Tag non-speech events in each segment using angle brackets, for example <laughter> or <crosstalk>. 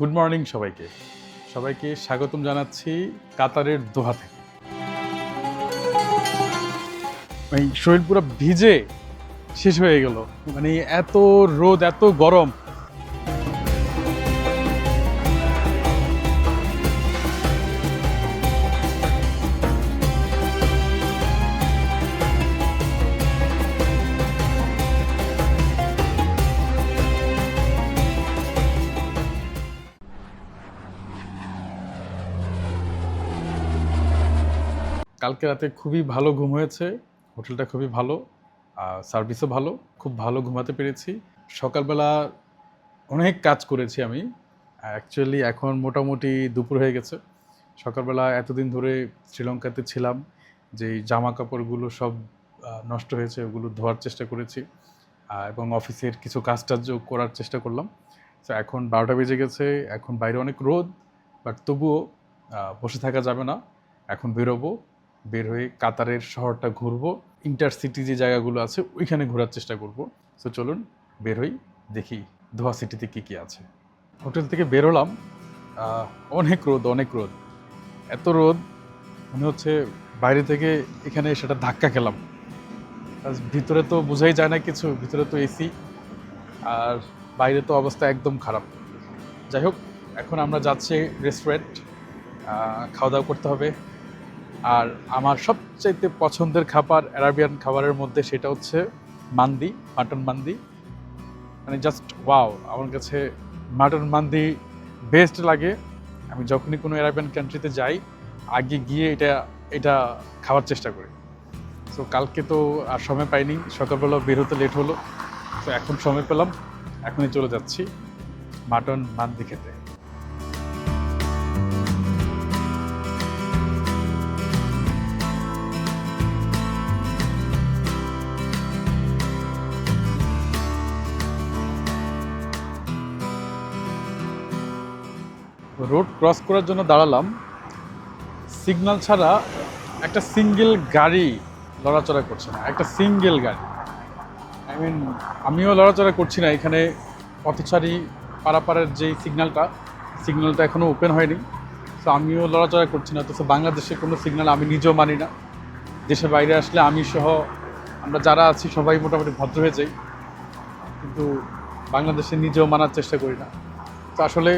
Good morning সবাইকে। সবাইকে স্বাগতম জানাচ্ছি কাতারের দোহা থেকে। শরীর পুরো ভিজে শেষ হয়ে গেল। মানে এত রোদ, এত গরম। কালকে রাতে খুবই ভালো ঘুম হয়েছে। হোটেলটা খুবই ভালো, আর সার্ভিসও ভালো, খুব ভালো ঘুমাতে পেরেছি। সকালবেলা অনেক কাজ করেছি আমি। অ্যাকচুয়ালি এখন মোটামুটি দুপুর হয়ে গেছে। সকালবেলা এতদিন ধরে শ্রীলঙ্কাতে ছিলাম যে জামা কাপড়গুলো সব নষ্ট হয়েছে, ওগুলো ধোয়ার চেষ্টা করেছি এবং অফিসের কিছু কাজ টাজও করার চেষ্টা করলাম। তো এখন বারোটা বেজে গেছে, এখন বাইরে অনেক রোদ বাট তবুও বসে থাকা যাবে না। এখন বেরোবো বের হয়ে কাতারের শহরটা ঘুরবো ইন্টারসিটি যে জায়গাগুলো আছে ওইখানে ঘোরার চেষ্টা করব। সো চলুন বের হই, দেখি দোহা সিটিতে কী কী আছে। হোটেল থেকে বেরোলাম অনেক রোদ অনেক রোদ। এত রোদ, মনে হচ্ছে বাইরে থেকে এখানে সেটা ধাক্কা খেলাম। ভিতরে তো বোঝাই যায় না কিছু, ভিতরে তো এসি আর বাইরে তো অবস্থা একদম খারাপ। যাই হোক, এখন আমরা যাচ্ছি রেস্টুরেন্ট খাওয়া দাওয়া করতে হবে। আর আমার সবচাইতে পছন্দের খাবার অ্যারাবিয়ান খাবারের মধ্যে সেটা হচ্ছে মান্দি, মাটন মান্দি। মানে জাস্ট ওয়াও আমার কাছে মাটন মান্দি বেস্ট লাগে। আমি যখনই কোনো অ্যারাবিয়ান কান্ট্রিতে যাই, আগে গিয়ে এটা এটা খাওয়ার চেষ্টা করি। তো কালকে তো আর সময় পাইনি, সকালবেলা বের হতে লেট হলো। তো এখন সময় পেলাম, এখনই চলে যাচ্ছি মাটন মান্দি খেতে। রোড ক্রস করার জন্য দাঁড়ালাম। সিগনাল ছাড়া একটা সিঙ্গেল গাড়ি লড়াচড়া করছে না, একটা সিঙ্গেল গাড়ি। আই মিন আমিও লড়াচড়া করছি না, এখানে পথচারী পারাপারের যে সিগনালটা সিগনালটা এখনও ওপেন হয়নি। তো আমিও লড়াচড়া করছি না তো বাংলাদেশে কোনো সিগনাল আমি নিজেও মানি না। দেশের বাইরে আসলে আমি সহ আমরা যারা আছি, সবাই মোটামুটি ভদ্র হয়ে যাই। কিন্তু বাংলাদেশে নিজেও মানার চেষ্টা করি না। তো আসলে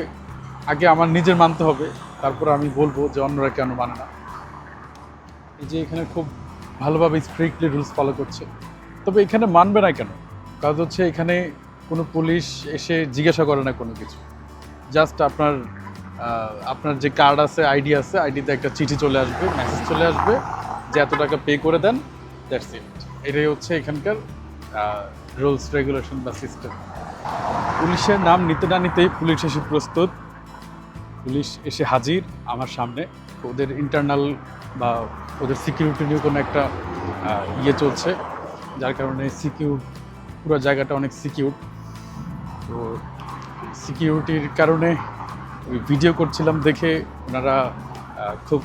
আগে আমার নিজের মানতে হবে, তারপর আমি বলব যে অন্যরা কেন মানে না। এই যে এখানে খুব ভালোভাবে স্ট্রিক্টলি রুলস ফলো করছে। তবে এখানে মানবে না কেন? কাজ হচ্ছে এখানে কোনো পুলিশ এসে জিজ্ঞাসা করে না কোনো কিছু। জাস্ট আপনার আপনার যে কার্ড আছে আইডি আছে আইডিতে একটা চিঠি চলে আসবে মেসেজ চলে আসবে, যে এত টাকা পে করে দেন দ্যাটস ইট এটাই হচ্ছে এখানকার রুলস রেগুলেশন বা সিস্টেম পুলিশের নাম নিতে না নিতেই পুলিশ এসে প্রস্তুত। পুলিশ এসে হাজির আমার সামনে। ওদের ইন্টারনাল বা ওদের সিকিউরিটি নিয়ে কোনো একটা ইয়ে চলছে, যার কারণে সিকিউর পুরো জায়গাটা অনেক সিকিউর তো সিকিউরিটির কারণে ওই ভিডিও করছিলাম দেখে ওনারা খুব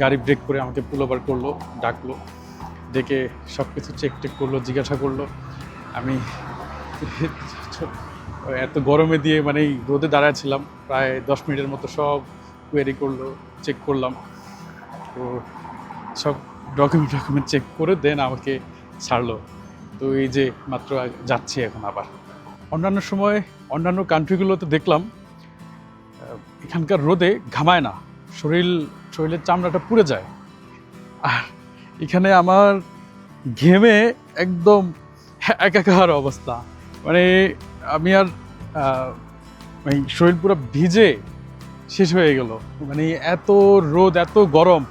গাড়ি ব্রেক করে আমাকে পুল ওভার করল, ডাকলো। ডেকে সব কিছু চেক টেক করল, জিজ্ঞাসা করল। আমি এত গরমে দিয়ে মানে এই রোদে দাঁড়ায় ছিলাম, প্রায় দশ মিনিটের মতো সব কোয়েরি করল চেক করলাম। তো সব ডকুমেন্ট ডকুমেন্ট চেক করে দেন আমাকে ছাড়লো। তো এই যে মাত্র যাচ্ছি এখন আবার। অন্যান্য সময় অন্যান্য কান্ট্রিগুলোতে দেখলাম এখানকার রোদে ঘামায় না। শরীর, শরীরের চামড়াটা পুড়ে যায়। আর এখানে আমার ঘেমে একদম একাকার অবস্থা। মানে আমি আর এই শরীর পুরো ভিজে শেষ হয়ে গেল। মানে এত রোদ, এত গরম।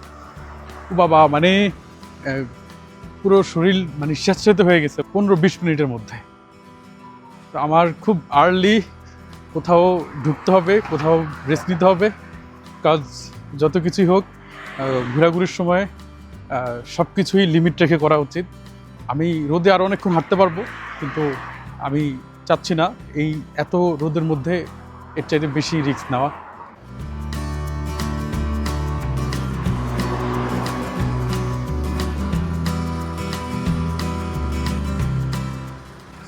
বাবা মানে পুরো শরীর মানে স্যাঁতস্যাঁতে হয়ে গেছে পনেরো বিশ মিনিটের মধ্যে। তো আমার খুব আর্লি কোথাও ঢুকতে হবে, কোথাও রেস্ট নিতে হবে। কাজ যত কিছুই হোক ঘোরাঘুরির সময় সব কিছুই লিমিট রেখে করা উচিত। আমি রোদে আরও অনেকক্ষণ হাঁটতে পারব, কিন্তু আমি চাচ্ছি না। এই এত রোদের মধ্যে এর চাইতে বেশি রিস্ক নেওয়া।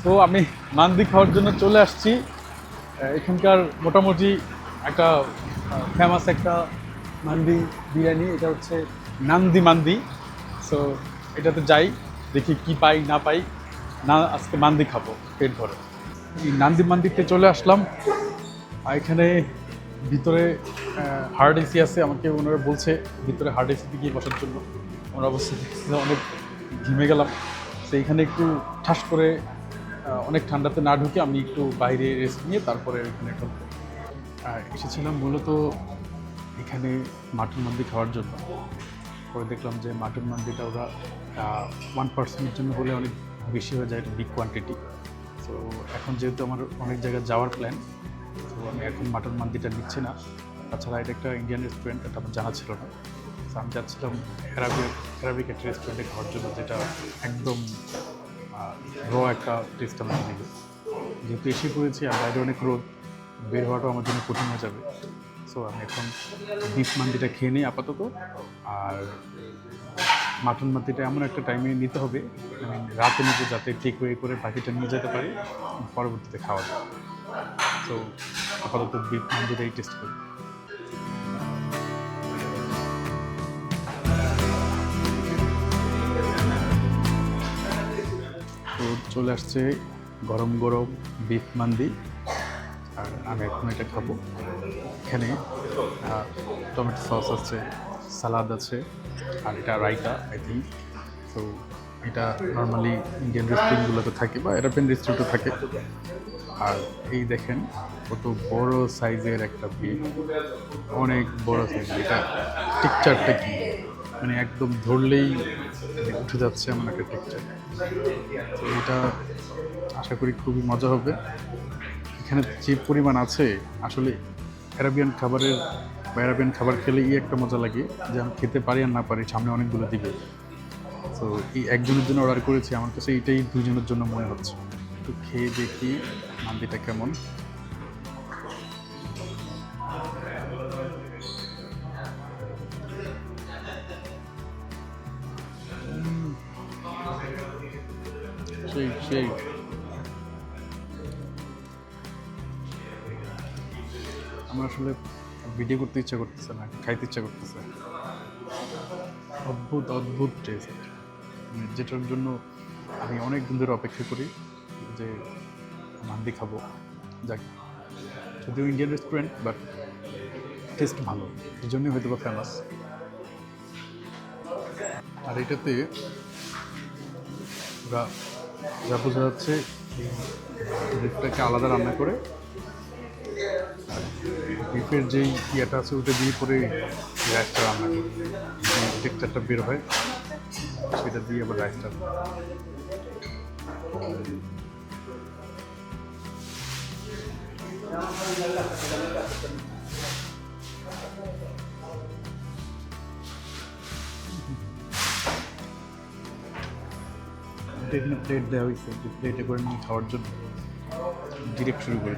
তো আমি মান্দি খাওয়ার জন্য চলে আসছি। এখানকার মোটামুটি একটা ফেমাস একটা মান্দি বিরিয়ানি। এটা হচ্ছে নান্দি মান্দি। সো এটাতে যাই, দেখি কি পাই, না পাই। না, আজকে মান্দি খাব, পেট ভরে। নান্দি মান্দিতে চলে আসলাম। আর এখানে ভিতরে হার্ড এসি আছে, আমাকে ওনারা বলছে ভিতরে হার্ড এসিতে গিয়ে বসার জন্য। আমরা অবশ্যই অনেক ঘিমে গেলাম। তো এখানে একটু ঠাস করে অনেক ঠান্ডাতে না ঢুকে আমি একটু বাইরে রেস্ট নিয়ে তারপরে এখানে ঢুকবো এসেছিলাম মূলত এখানে মাটন মান্দি খাওয়ার জন্য। পরে দেখলাম যে মাটন মান্দিটা ওরা ওয়ান পার্সেন্টের জন্য হলে অনেক বেশি হয়ে যায়, এটা বিগ কোয়ান্টিটি তো এখন যেহেতু আমার অনেক জায়গায় যাওয়ার প্ল্যান তো আমি এখন মাটন মান্দিটা নিচ্ছি না। তাছাড়া এটা একটা ইন্ডিয়ান রেস্টুরেন্ট এটা আমার জানা ছিল না। তো আমি যাচ্ছিলাম অ্যারাবিক অ্যারাবিক একটা রেস্টুরেন্টে খাওয়ার জন্য, যেটা একদম র একটা টেস্ট আমাকে দিবে যেহেতু এসে পড়েছি, আর বাইরে অনেক রোদ, বের হওয়াটাও আমার জন্য কঠিন হয়ে যাবে। সো আমি এখন বিফ মান্দিটা খেয়ে নিই আপাতত। আর মাটন মান্দিটা এমন একটা টাইমে নিতে হবে মানে রাতে নিতে যাতে টেক ওয়ে করে বাকিটা নিয়ে যেতে পারি, পরবর্তীতে খাওয়া যায় তো আপাতত বিফ মান্দিটাই টেস্ট করি। তো চলে আসছে গরম গরম বিফ মান্দি আর আমি এখন এটা খাব। এখানে টমেটো সস আছে সালাদ আছে আর এটা রাইতা আই থিঙ্ক তো এটা নর্মালি ইন্ডিয়ান রেস্টুরেন্টগুলোতে থাকে বা এরোপ্লেন রেস্টুরেন্টও থাকে। আর এই দেখেন, কত বড় সাইজের একটা বিফ অনেক বড় সাইজ এটা টেকচারটা কি? মানে একদম ধরলেই উঠে যাচ্ছে এমন একটা টেকচার তো এটা আশা করি খুবই মজা হবে। এখানে যে পরিমাণ আছে, আসলে অ্যারাবিয়ান খাবারের বা অ্যারাবিয়ান খাবার খেলে এই একটা মজা লাগে যে আমি খেতে পারি আর না পারি, সামনে অনেকগুলো দিবে তো এই একজনের জন্য অর্ডার করেছি, আমার কাছে এইটাই দুজনের জন্য মনে হচ্ছে। একটু খেয়ে দেখি মান্দিটা কেমন। সেই সেই। আমার আসলে ভিডিও করতে ইচ্ছা করতেছে না, খাইতে ইচ্ছা করতেছে। অদ্ভুত অদ্ভুত টেস্ট যেটার জন্য আমি অনেক দিন ধরে অপেক্ষা করি যে মান্দি খাব। যাক, যদিও ইন্ডিয়ান রেস্টুরেন্ট বাট টেস্ট ভালো। এই জন্যই হয়তো বা ফেমাস আর এটাতে ওরা যা বোঝা যাচ্ছে বিফটাকে আলাদা রান্না করে বিফের যেই ইয়েটা আছে ওটা দিয়ে পরে রাইসটা রান্না করে। টেক্সচারটা বের হয়, সেটা দিয়ে আবার রাইসটা এখানে প্লেট দেওয়া হয়েছে প্লেটে করে নিয়ে খাওয়ার জন্য ডিরেক্ট শুরু করে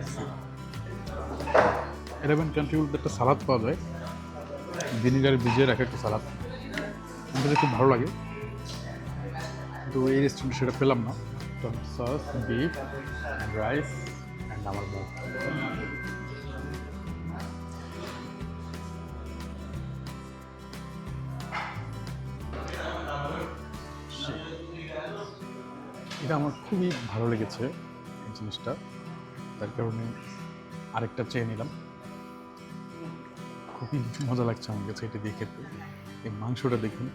এরাবেন কান্ট্রিগুলোতে একটা সালাদ পাওয়া যায়। ভিনিগারে ভিজিয়ে রাখা একটা সালাদ আমাদের খুব ভালো লাগে। কিন্তু এই রেস্টুরেন্টে সেটা পেলাম না। Tomato sauce beef rice and আমার মুখ এটা আমার খুবই ভালো লেগেছে এই জিনিসটা। তার কারণে আরেকটা চেয়ে নিলাম। খুবই মজা লাগছে আমার কাছে এটা দিয়ে খেতে। এই মাংসটা দেখুন।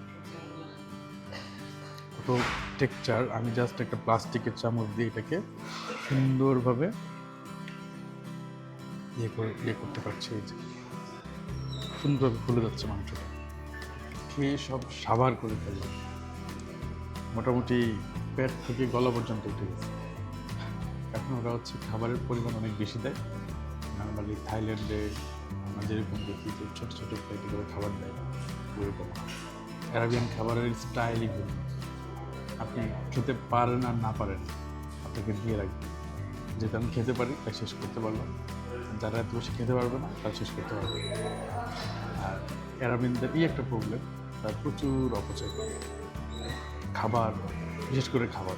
কত টেক্সচার আমি জাস্ট একটা প্লাস্টিকের চামচ দিয়ে এটাকে সুন্দরভাবে ইয়ে করে ইয়ে করতে পারছি এই যে। সুন্দরভাবে খুলে যাচ্ছে মাংসটা। খেয়ে সব সাবার করে ফেললাম। মোটামুটি পেট থেকে গলা পর্যন্ত উঠে গেছে। এখন ওরা হচ্ছে খাবারের পরিমাণ অনেক বেশি দেয়। নর্মালি থাইল্যান্ডে যেরকম দেখি যে ছোটো ছোটো প্লেটে করে খাবার দেয়, ওরকম। অ্যারাবিয়ান খাবারের স্টাইলই ভিন্ন। আপনি খেতে পারেন আর না পারেন, আপনাকে দিয়ে রাখবে। যেটা আমি খেতে পারি তা শেষ করতে পারলাম। যারা এত বেশি খেতে পারবে না তা শেষ করতে পারবে। আর অ্যারাবিয়ানদের এই একটা প্রবলেম তার প্রচুর অপচয় করে। খাবার, বিশেষ করে খাবার।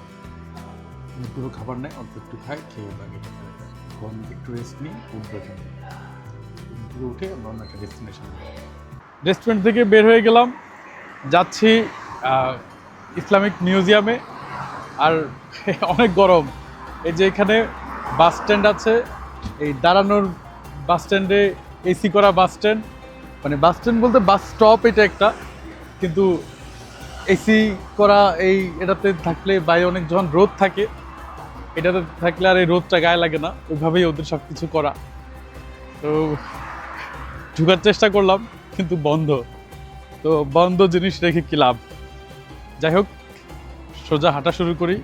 মানে পুরো খাবার নেয় অল্প একটু খায়, খেয়ে ফেলে একটু রেস্ট নিই এখান থেকে। উঠে আমরা অন্য একটা ডেস্টিনেশন রেস্টুরেন্ট থেকে বের হয়ে গেলাম। যাচ্ছি ইসলামিক মিউজিয়ামে আর <laughs> অনেক গরম। এই যে এখানে বাস স্ট্যান্ড আছে, এই দাঁড়ানোর বাস স্ট্যান্ডে এসি করা বাস স্ট্যান্ড মানে বাস স্ট্যান্ড বলতে বাস স্টপ এটা একটা। কিন্তু এসি করা এই এটাতে থাকলে বাইরে অনেক যখন রোদ থাকে, এটাতে থাকলে আর এই রোদটা গায়ে লাগে না। ওইভাবেই ওদের সব কিছু করা। তো ঢুকার চেষ্টা করলাম, কিন্তু বন্ধ। তো বন্ধ জিনিস রেখে কী লাভ? যাই হোক, সোজা হাঁটা শুরু করি।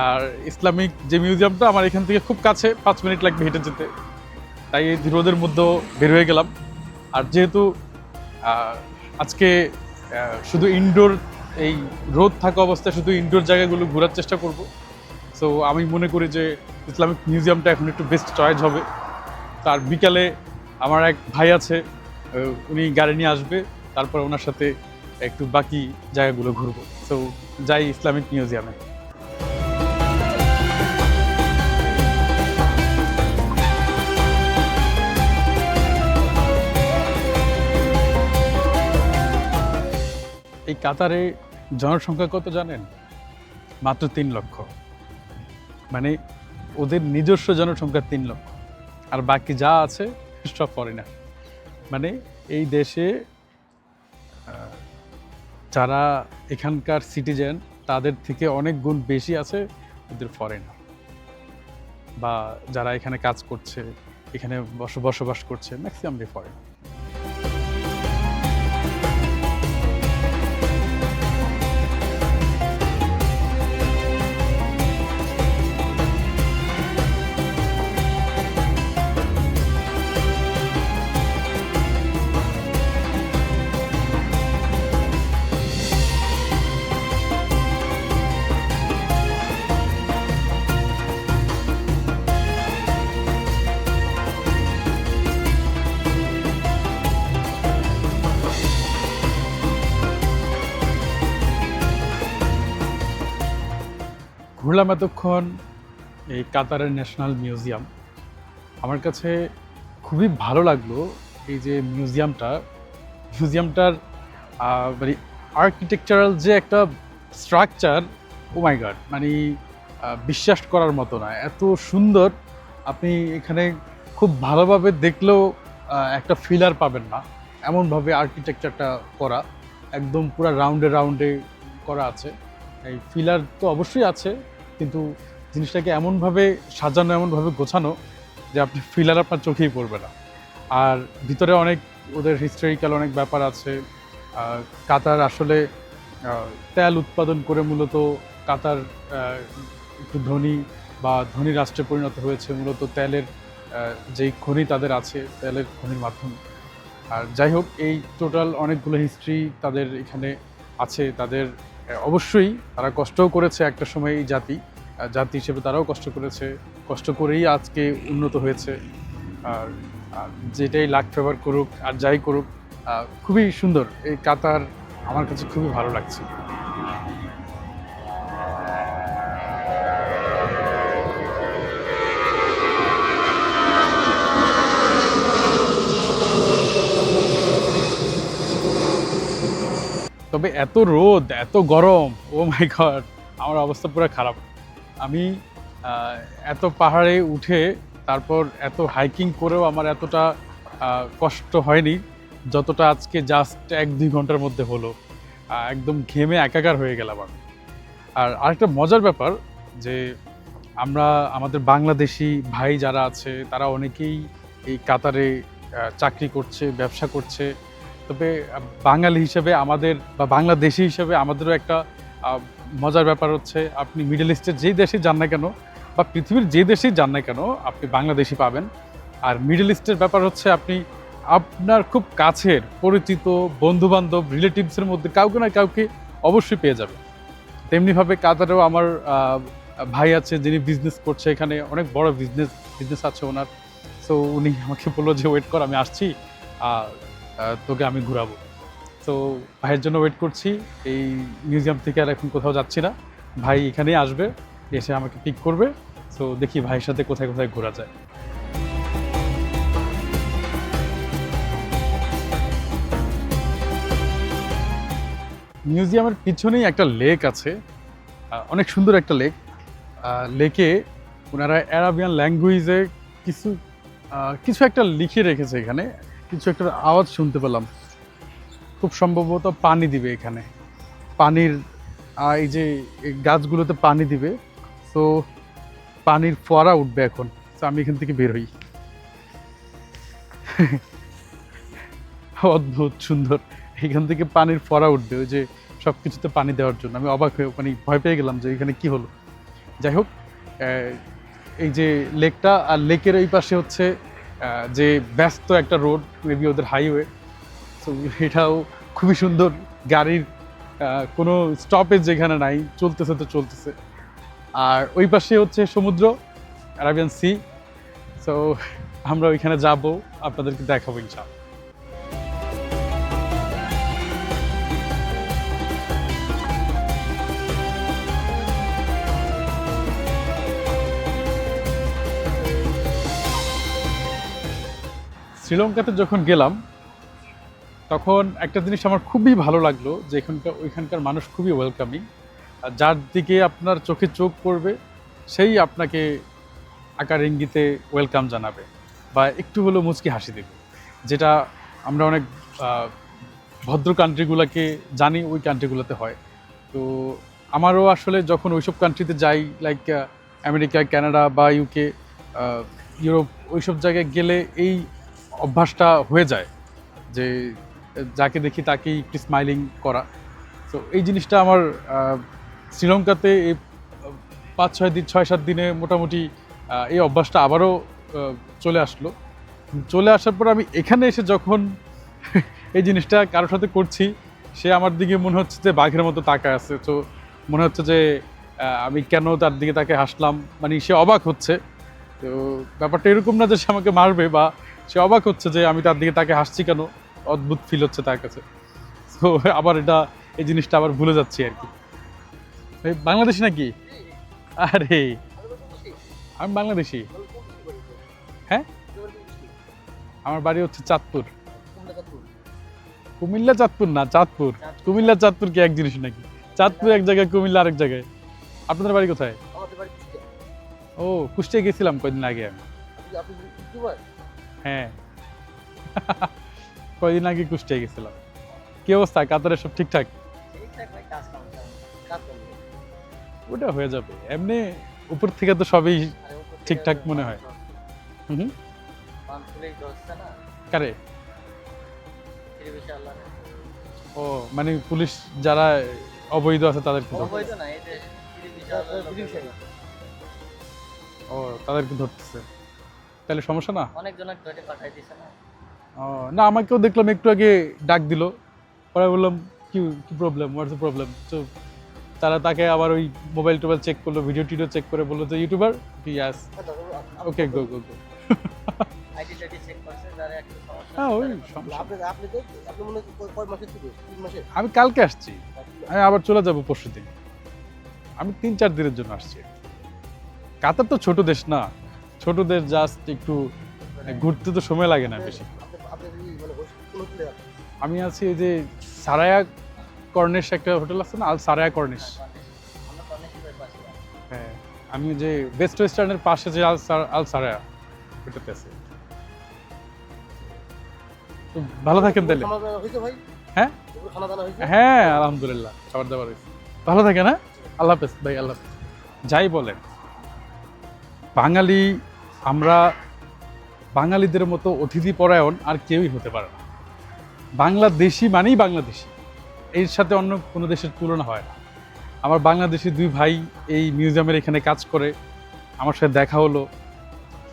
আর ইসলামিক যে মিউজিয়ামটা আমার এখান থেকে খুব কাছে, পাঁচ মিনিট লাগবে হেঁটে যেতে। তাই এই রোদের মধ্যেও বের হয়ে গেলাম। আর যেহেতু আজকে শুধু ইনডোর এই রোদ থাকা অবস্থায় শুধু ইনডোর জায়গাগুলো ঘোরার চেষ্টা করব। সো আমি মনে করি যে ইসলামিক মিউজিয়ামটা এখন একটু বেস্ট চয়েস হবে। তার বিকালে আমার এক ভাই আছে উনি গাড়ি নিয়ে আসবে, তারপর ওনার সাথে একটু বাকি জায়গাগুলো ঘুরবো। তো যাই ইসলামিক মিউজিয়ামে। এই কাতারে জনসংখ্যা কত জানেন? মাত্র তিন লক্ষ। মানে ওদের নিজস্ব জনসংখ্যা তিন লক্ষ। আর বাকি যা আছে সব ফরেনার মানে এই দেশে যারা এখানকার সিটিজেন তাদের থেকে অনেক গুণ বেশি আছে ওদের ফরেনার বা যারা এখানে কাজ করছে, এখানে বস- বসবাস করছে ম্যাক্সিমামলি ফরেনার ঘুরলাম এতক্ষণ এই কাতারের ন্যাশনাল মিউজিয়াম। আমার কাছে খুবই ভালো লাগল এই যে মিউজিয়ামটা। মিউজিয়ামটার মানে আর্কিটেকচারাল যে একটা স্ট্রাকচার ও গড মানে বিশ্বাস করার মতো না। এত সুন্দর, আপনি এখানে খুব ভালোভাবে দেখলেও একটা ফিলার পাবেন না। এমনভাবে আর্কিটেকচারটা করা, একদম পুরো রাউন্ডে রাউন্ডে করা আছে। এই ফিলার তো অবশ্যই আছে। কিন্তু জিনিসটাকে এমনভাবে সাজানো, এমনভাবে গোছানো যে আপনি ফিলার আপনার চোখেই পড়বে না। আর ভিতরে অনেক ওদের হিস্টোরিক্যাল অনেক ব্যাপার আছে। কাতার আসলে তেল উৎপাদন করে মূলত কাতার একটু ধনী বা ধনী রাষ্ট্রে পরিণত হয়েছে, মূলত তেলের যেই খনি তাদের আছে, তেলের খনির মাধ্যমে। আর যাই হোক, এই টোটাল অনেকগুলো হিস্ট্রি তাদের এখানে আছে, তাদের অবশ্যই তারা কষ্টও করেছে একটা সময় এই জাতি। জাতি হিসেবে তারাও কষ্ট করেছে। কষ্ট করেই আজকে উন্নত হয়েছে। আর যেটাই লাক ফেভার করুক, আর যাই করুক খুবই সুন্দর। এই কাতার আমার কাছে খুবই ভালো লাগছে। তবে এত রোদ, এত গরম ও মাই গড আমার অবস্থা পুরো খারাপ। আমি এত পাহাড়ে উঠে তারপর এত হাইকিং করেও আমার এতটা কষ্ট হয়নি, যতটা আজকে জাস্ট এক দুই ঘণ্টার মধ্যে হলো। একদম ঘেমে একাকার হয়ে গেলাম আমি। আর আরেকটা মজার ব্যাপার যে, আমরা, আমাদের বাংলাদেশি ভাই যারা আছে, তারা অনেকেই এই কাতারে চাকরি করছে, ব্যবসা করছে। তবে বাঙালি হিসেবে আমাদের বা বাংলাদেশি হিসেবে আমাদেরও একটা মজার ব্যাপার হচ্ছে আপনি মিডল ইস্টের যেই দেশে যান না কেন বা পৃথিবীর যে দেশেই যান না কেন আপনি বাংলাদেশি পাবেন। আর মিডল ইস্টের ব্যাপার হচ্ছে আপনি আপনার খুব কাছের পরিচিত বন্ধু বান্ধব রিলেটিভসের মধ্যে কাউকে না কাউকে অবশ্যই পেয়ে যাবে তেমনিভাবে কাতারেও আমার ভাই আছে যিনি বিজনেস করছে, এখানে অনেক বড় বিজনেস বিজনেস আছে ওনার। সো উনি আমাকে বলল যে ওয়েট কর, আমি আসছি। তোকে আমি ঘুরাবো। তো ভাইয়ের জন্য ওয়েট করছি। এই মিউজিয়াম থেকে আর এখন কোথাও যাচ্ছি না। ভাই এখানেই আসবে, এসে আমাকে পিক করবে। তো দেখি ভাইয়ের সাথে কোথায় কোথায় ঘোরা যায়। মিউজিয়ামের পিছনেই একটা লেক আছে। অনেক সুন্দর একটা লেক লেকে ওনারা অ্যারাবিয়ান ল্যাঙ্গুয়েজে কিছু কিছু একটা লিখে রেখেছে এখানে। কিছু একটা আওয়াজ শুনতে পেলাম। খুব সম্ভবত পানি দিবে এখানে। পানির এই যে গাছগুলোতে পানি দিবে, তো পানির ফোয়ারা উঠবে এখন। তো আমি এখান থেকে বের হই। <laughs> অদ্ভুত সুন্দর। এখান থেকে পানির ফোয়ারা উঠবে, ওই যে সব কিছুতে পানি দেওয়ার জন্য। আমি অবাক হয়ে মানে ভয় পেয়ে গেলাম যে এখানে কি হলো। যাই হোক এই যে লেকটা, আর লেকের এই পাশে হচ্ছে যে ব্যস্ত একটা রোড মেবি ওদের হাইওয়ে তো এটাও খুবই সুন্দর। গাড়ির কোনো স্টপেজ যেখানে নাই, চলতেছে তো চলতেছে। আর ওই পাশে হচ্ছে সমুদ্র অ্যারাবিয়ান সি সো আমরা ওইখানে যাব, আপনাদেরকে দেখাবো, ইনশাআল্লাহ। শ্রীলঙ্কাতে যখন গেলাম, তখন একটা জিনিস আমার খুবই ভালো লাগল যে এখানকার, ওইখানকার মানুষ খুবই ওয়েলকামিং আর যার দিকে আপনার চোখে চোখ পড়বে, সেই আপনাকে আকার ইঙ্গিতে ওয়েলকাম জানাবে বা একটু হলেও মুচকি হাসি দেবে। যেটা আমরা অনেক ভদ্র কান্ট্রিগুলোকে জানি, ওই কান্ট্রিগুলোতে হয়। তো আমারও আসলে যখন ওইসব কান্ট্রিতে যাই লাইক আমেরিকা, কানাডা বা ইউকে ইউরোপ, ওইসব জায়গায় গেলে এই অভ্যাসটা হয়ে যায় যে, যাকে দেখি তাকেই একটু স্মাইলিং করা। তো এই জিনিসটা আমার শ্রীলঙ্কাতে এই পাঁচ ছয় দিন, ছয় সাত দিনে মোটামুটি এই অভ্যাসটা আবারও চলে আসলো। চলে আসার পর আমি এখানে এসে যখন এই জিনিসটা কারোর সাথে করছি, সে আমার দিকে মনে হচ্ছে যে বাঘের মতো তাকায় আছে। তো মনে হচ্ছে যে আমি কেন তার দিকে তাকে হাসলাম? মানে সে অবাক হচ্ছে। তো ব্যাপারটা এরকম না যে সে আমাকে মারবে বা সে অবাক হচ্ছে যে আমি তার দিকে তাকে হাসছি কেন? অদ্ভুত ফিল হচ্ছে তার কাছে। তো আবার এটা এই জিনিসটা আবার ভুলে যাচ্ছি আর কি। বাংলাদেশি নাকি? আরে আমি বাংলাদেশি। হ্যাঁ? আমার বাড়ি হচ্ছে চাঁদপুর। কুমিল্লা চাঁদপুর না চাঁদপুর। কুমিল্লা চাঁদপুর কি এক জিনিস নাকি? চাঁদপুর এক জায়গায় কুমিল্লা আরেক জায়গায়। আপনাদের বাড়ি কোথায়? ও কুষ্টিয়া গেছিলাম কয়দিন আগে আমি। হ্যাঁ। কয়দিন আগে কুষ্টিয়া গেছিলাম। কি অবস্থা? কাতারে সব ঠিকঠাক? ওটা হয়ে যাবে। এমনি উপর থেকে তো সবই ঠিকঠাক মনে হয়। হুম হুম। কারে? ও মানে পুলিশ যারা অবৈধ আছে তাদেরকে ধর- ও তাদেরকে ধরতেছে। তাহলে সমস্যা না? অনেকজনক পাঠাই দিছে না। ও না আমাকেও দেখলাম একটু আগে ডাক দিল। পরে বললাম কি কি প্রবলেম হোয়াটস দ্য প্রবলেম তো তারা তাকে আবার ওই মোবাইল টোবাইল চেক করল ভিডিও টিডিও চেক করে বলল যে ইউটিউবার ইয়াস ওকে গো গো গো আমি কালকে আসছি। আমি আবার চলে যাব পরশু দিন আমি তিন চার দিনের জন্য আসছি। কাতার তো ছোট দেশ না। ছোট দেশ জাস্ট একটু ঘুরতে তো সময় লাগে না বেশি মানে? আমি আছি এই যে সারায়া কর্নিশ একটা হোটেল আছে না আল সারায়া কর্নিশ। হ্যাঁ আমি যে বেস্ট ওয়েস্টার্নের পাশে যে আল আল সারায়া ওটাতে আছে ভালো থাকেন তাহলে হ্যাঁ? হ্যাঁ আলহামদুলিল্লাহ, খাবার দাবার হয়েছে ভালো থাকে না আল্লাহ হাফেজ, ভাই, আল্লাহ। যাই বলেন, বাঙালি আমরা বাঙালিদের মতো অতিথি পরায়ণ আর কেউই হতে পারে না। বাংলাদেশি মানেই বাংলাদেশি। এর সাথে অন্য কোনো দেশের তুলনা হয় না। আমার বাংলাদেশি দুই ভাই এই মিউজিয়ামের এখানে কাজ করে। আমার সাথে দেখা হলো।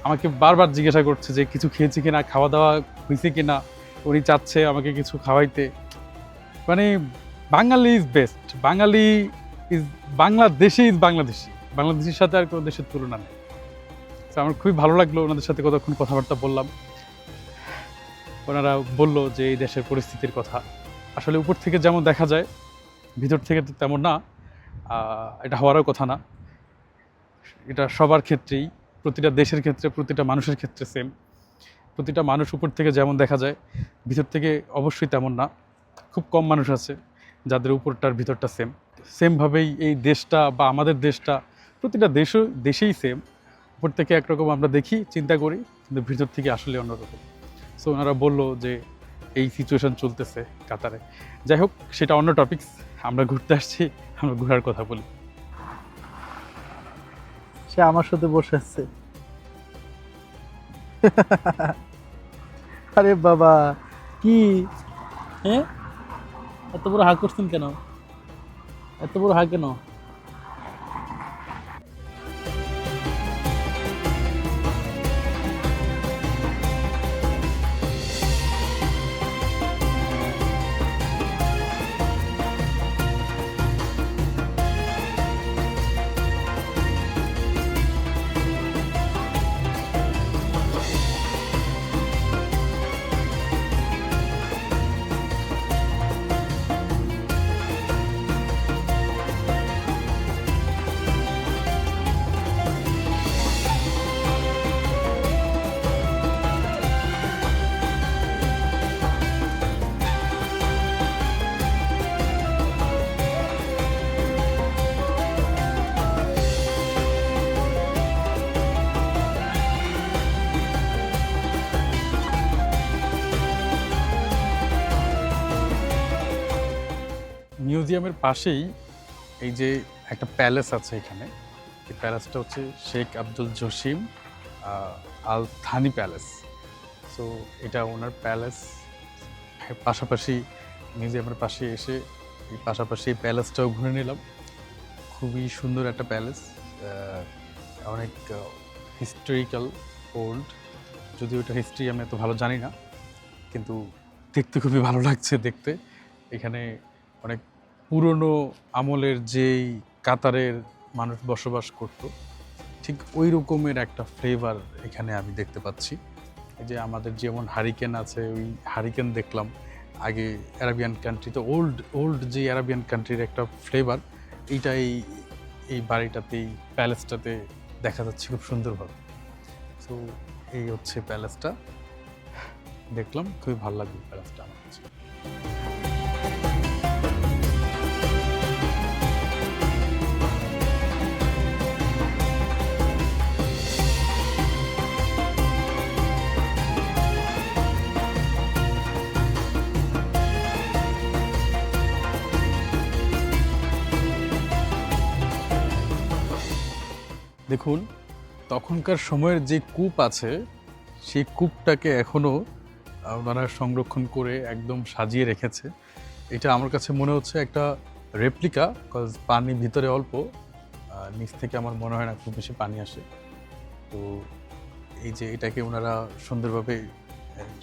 আমাকে বারবার জিজ্ঞাসা করছে যে, কিছু খেয়েছি কিনা? খাওয়া দাওয়া হয়েছে কিনা? উনি চাচ্ছে আমাকে কিছু খাওয়াইতে। মানে Bengali is best Bengali is Bangladeshi is Bangladeshi. বাংলাদেশের সাথে আর কোনো দেশের তুলনা নেই। তো আমার খুবই ভালো লাগল ওনাদের সাথে কতক্ষণ কথাবার্তা বললাম। ওনারা বলল যে এই দেশের পরিস্থিতির কথা। আসলে উপর থেকে যেমন দেখা যায়, ভিতর থেকে তো তেমন না এটা হওয়ারও কথা না। এটা সবার ক্ষেত্রেই, প্রতিটা দেশের ক্ষেত্রে, প্রতিটা মানুষের ক্ষেত্রে সেম প্রতিটা মানুষ উপর থেকে যেমন দেখা যায়, ভিতর থেকে অবশ্যই তেমন না। খুব কম মানুষ আছে যাদের উপরটার ভিতরটা সেম সেমভাবেই এই দেশটা বা আমাদের দেশটা প্রতিটা দেশও, দেশেই সেম উপর থেকে একরকম আমরা দেখি চিন্তা করি কিন্তু ভিতর থেকে আসলে অন্যরকম। সো ওনারা বলল যে এই সিচুয়েশন চলতেছে কাতারে। যাই হোক সেটা অন্য টপিকস আমরা ঘুরতে আসছি আমরা ঘোরার কথা বলি। সে আমার সাথে বসে আছে। <laughs> আরে বাবা কি? হ্যাঁ? এত বড় হাঁ করছেন কেন? এত বড় হাঁ কেন? মিউজিয়ামের পাশেই এই যে একটা প্যালেস আছে এখানে, এই প্যালেসটা হচ্ছে Sheikh Abdul Jasim Al Thani palace. So এটা ওনার প্যালেস। পাশাপাশি মিউজিয়ামের পাশে এসে এই পাশাপাশি এই প্যালেসটাও ঘুরে নিলাম। খুবই সুন্দর একটা প্যালেস অনেক হিস্টোরিক্যাল ওল্ড যদিও এটা হিস্ট্রি আমি এত ভালো জানি না, কিন্তু দেখতে খুবই ভালো লাগছে দেখতে। এখানে অনেক পুরনো আমলের যেই কাতারের মানুষ বসবাস করত, ঠিক ওই রকমের একটা ফ্লেভার এখানে আমি দেখতে পাচ্ছি। এই যে আমাদের যেমন হারিকেন আছে, ওই হারিকেন দেখলাম। আগে অ্যারাবিয়ান কান্ট্রিতে ওল্ড ওল্ড যে অ্যারাবিয়ান কান্ট্রির একটা ফ্লেভার এইটা এই এই বাড়িটাতে, এই প্যালেসটাতে দেখা যাচ্ছে খুব সুন্দরভাবে। তো এই হচ্ছে প্যালেসটা দেখলাম, খুবই ভালো লাগল প্যালেসটা আমার কাছে। দেখুন, তখনকার সময়ের যে কূপ আছে, সেই কূপটাকে এখনও ওনারা সংরক্ষণ করে একদম সাজিয়ে রেখেছে। এটা আমার কাছে মনে হচ্ছে একটা রেপ্লিকা কজ পানি ভিতরে অল্প নিচ থেকে আমার মনে হয় না খুব বেশি পানি আসে। তো এই যে এটাকে ওনারা সুন্দরভাবে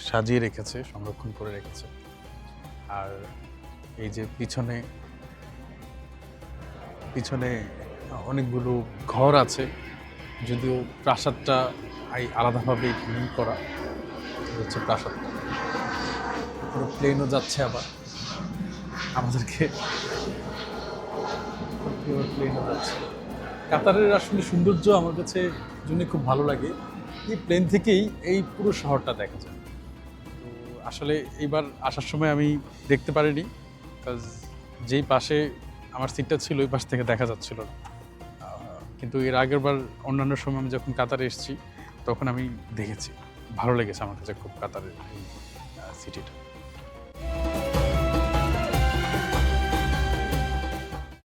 সাজিয়ে রেখেছে, সংরক্ষণ করে রেখেছে। আর এই যে পিছনে পিছনে অনেকগুলো ঘর আছে যদিও প্রাসাদটা আলাদাভাবে ক্লিন করা হচ্ছে প্রাসাদটা পুরো প্লেনও যাচ্ছে আবার। আমাদেরকে প্লেনও যাচ্ছে। কাতারের আসলে সৌন্দর্য আমার কাছে জন্য খুব ভালো লাগে। এই প্লেন থেকেই এই পুরো শহরটা দেখা যায়। তো আসলে এইবার আসার সময় আমি দেখতে পারিনি কাজ যেই পাশে আমার সিটটা ছিল, ওই পাশ থেকে দেখা যাচ্ছিল না। কিন্তু এর আগেরবার অন্যান্য সময় আমি যখন কাতারে এসেছি, তখন আমি দেখেছি। ভালো লেগেছে আমার কাছে খুব কাতারের সিটিটা